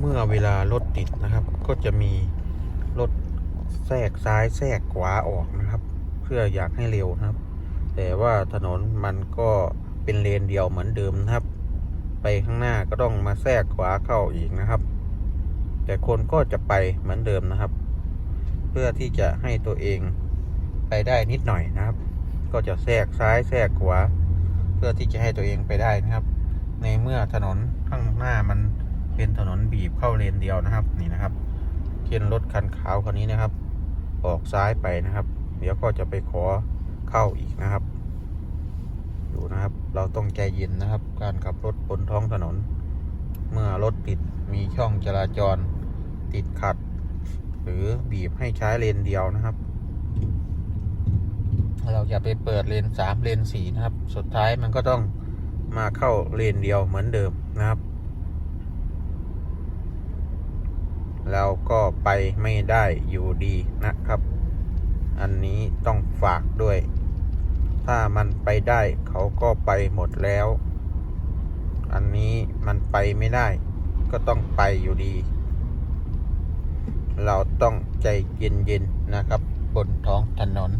เมื่อเวลารถติดนะครับ ก็จะมีรถแทรกซ้ายแทรกขวาออกนะครับ เพื่ออยากให้เร็วนะครับ แต่ว่าถนนมันก็เป็นเลนเดียวเหมือนเดิมนะครับ ไปข้างหน้าก็ต้องมาแทรกขวาเข้าอีกนะครับ แต่คนก็จะไปเหมือนเดิมนะครับ เพื่อที่จะให้ตัวเองไปได้นิดหน่อยนะครับ ก็จะแทรกซ้ายแทรกขวาเพื่อที่จะให้ตัวเองไปได้นะครับ ในเมื่อถนนข้างหน้ามัน เป็นถนนบีบเข้าเลนเดียวนะครับนี่นะครับเช่นรถคันขาวคันนี้นะครับ ออกซ้ายไปนะครับ เดี๋ยวก็จะไปขอเข้าอีกนะครับดูนะครับ เราต้องใจเย็นนะครับ การขับรถบนท้องถนน เมื่อรถติดมีช่องจราจรติดขัด หรือบีบให้ใช้เลนเดียวนะครับ เราอย่าไปเปิดเลนสามเลนสี่นะครับ สุดท้ายมันก็ต้องมาเข้าเลนเดียวเหมือนเดิมนะครับ เราก็ไปไม่ได้อยู่ดีนะครับ อันนี้ต้องฝากด้วย ถ้ามันไปได้เขาก็ไปหมดแล้ว อันนี้มันไปไม่ได้ ก็ต้องไปอยู่ดี เราต้องใจเย็นๆนะครับ บนท้องถนน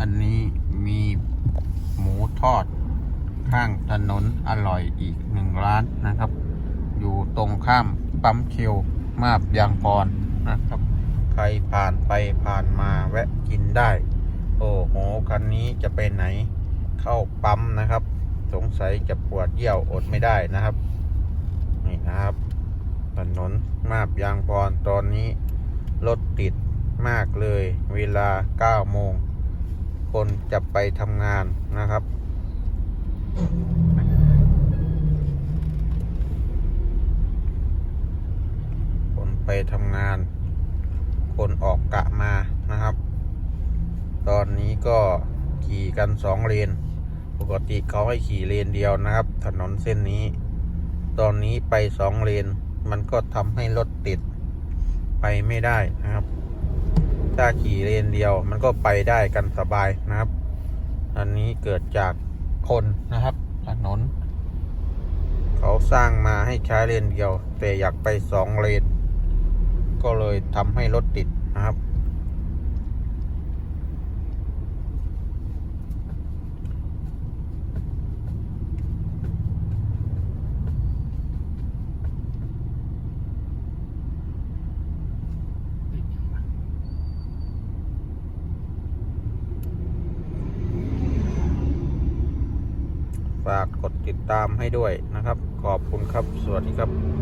อันนี้มีหมูทอด ข้างถนนอร่อยอีกหนึ่งร้านนะครับ อยู่ตรงข้ามปั๊มเคียว มาบยางพรนะครับ ใครผ่านไปผ่านมาแวะกินได้ โอ้โหคันนี้จะไปไหนเข้าปั๊มนะครับ สงสัยจะปวดเยี่ยวอดไม่ได้นะครับ นี่นะครับ ถนนมาบยางพรตอนนี้รถติดมากเลย เวลา9โมงคนจะไปทำงานนะครับ คน ไปทำงาน คนออกกะมานะครับ ตอนนี้ก็ขี่กันสองเลน ปกติเขาให้ขี่เลนเดียวนะครับ ถนนเส้นนี้ ตอนนี้ไปสองเลน มันก็ทำให้รถติด ไปไม่ได้นะครับ ถ้าขี่เลนเดียวมันก็ไปได้กันสบายนะครับ อันนี้เกิดจากคนนะครับ ถนน เขาสร้างมาให้ใช้เลนเดียว แต่อยากไปสองเลน ก็เลยทำให้รถติดนะครับ ฝากกดติดตามให้ด้วยนะครับ ขอบคุณครับ สวัสดีครับ